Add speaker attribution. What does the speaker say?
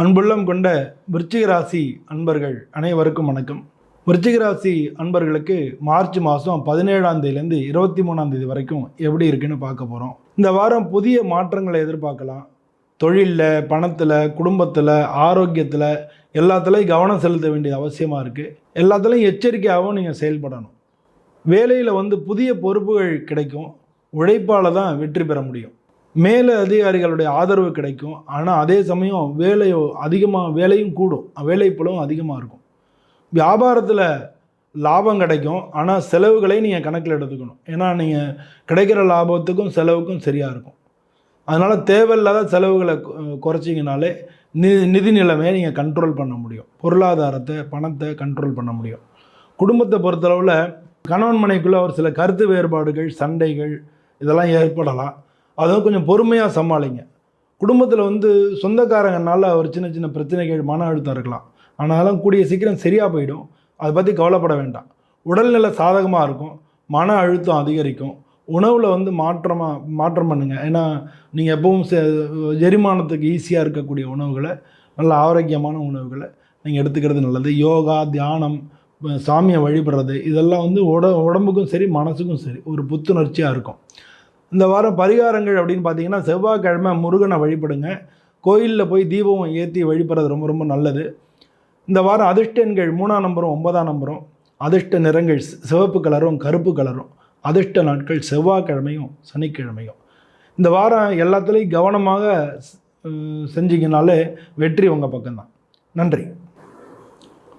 Speaker 1: அன்புள்ளம் கொண்ட விருச்சிக ராசி அன்பர்கள் அனைவருக்கும் வணக்கம். விருச்சிக ராசி அன்பர்களுக்கு மார்ச் மாதம் பதினேழாம் தேதியிலேருந்து இருபத்தி மூணாம் தேதி வரைக்கும் எப்படி இருக்குன்னு பார்க்க போகிறோம் இந்த வாரம் புதிய மாற்றங்களை எதிர்பார்க்கலாம். தொழிலில் பணத்தில் குடும்பத்தில் ஆரோக்கியத்தில் எல்லாத்துலேயும் கவனம் செலுத்த வேண்டியது அவசியமாக இருக்குது எல்லாத்துலேயும் எச்சரிக்கையாகவும் நீங்கள் செயல்படணும். வேலையில் வந்து புதிய பொறுப்புகள் கிடைக்கும். உழைப்பால் தான் வெற்றி பெற முடியும். மேலே அதிகாரிகளுடைய ஆதரவு கிடைக்கும். ஆனால் அதே சமயம் வேலையோ அதிகமாக வேலையும் கூடும். வேலைப்பளும் அதிகமாக இருக்கும். வியாபாரத்தில் லாபம் கிடைக்கும். ஆனால் செலவுகளை நீங்கள் கணக்கில் எடுத்துக்கணும். ஏன்னா நீங்கள் கிடைக்கிற லாபத்துக்கும் செலவுக்கும் சரியாக இருக்கும். அதனால் தேவையில்லாத செலவுகளை குறைச்சிங்கனாலே நி நிதி நிலைமையை நீங்கள் கண்ட்ரோல் பண்ண முடியும். பொருளாதாரத்தை பணத்தை கண்ட்ரோல் பண்ண முடியும். குடும்பத்தை பொறுத்தளவில் கணவன் மனைக்குள்ளே ஒரு சில கருத்து வேறுபாடுகள் சண்டைகள் இதெல்லாம் ஏற்படலாம். அதுவும் கொஞ்சம் பொறுமையாக சமாளிங்க. குடும்பத்தில் வந்து சொந்தக்காரங்கனால ஒரு சின்ன சின்ன பிரச்சனைகள் மன அழுத்தம் இருக்கலாம். ஆனாலும் கூடிய சீக்கிரம் சரியாக போயிடும். அதை பற்றி கவலைப்பட வேண்டாம். உடல்நிலை சாதகமாக இருக்கும். மன அழுத்தம் அதிகரிக்கும். உணவில் வந்து மாற்றமாக மாற்றம் பண்ணுங்கள் ஏன்னா நீங்கள் எப்பவும் செரிமானத்துக்கு ஜெரிமானத்துக்கு ஈஸியாக இருக்கக்கூடிய உணவுகளை நல்ல ஆரோக்கியமான உணவுகளை நீங்கள் எடுத்துக்கிறது நல்லது. யோகா தியானம் சாமியை வழிபடுறது இதெல்லாம் வந்து உட உடம்புக்கும் சரி மனசுக்கும் சரி ஒரு புத்துணர்ச்சியாக இருக்கும். இந்த வாரம் பரிகாரங்கள் அப்படின்னு பார்த்தீங்கன்னா செவ்வாய்க்கிழமை முருகனை வழிபடுங்க. கோயிலில் போய் தீபம் ஏற்றி வழிபடுறது ரொம்ப ரொம்ப நல்லது. இந்த வாரம் அதிர்ஷ்டன்கள் மூணாம் நம்பரும் ஒன்பதாம் நம்பரும். அதிர்ஷ்ட நிறங்கள் சிவப்பு கலரும் கருப்பு கலரும். அதிர்ஷ்ட நாட்கள் செவ்வாய்க்கிழமையும் சனிக்கிழமையும். இந்த வாரம் எல்லாத்துலேயும் கவனமாக செஞ்சிங்கனாலே வெற்றி உங்கள் பக்கம்தான். நன்றி.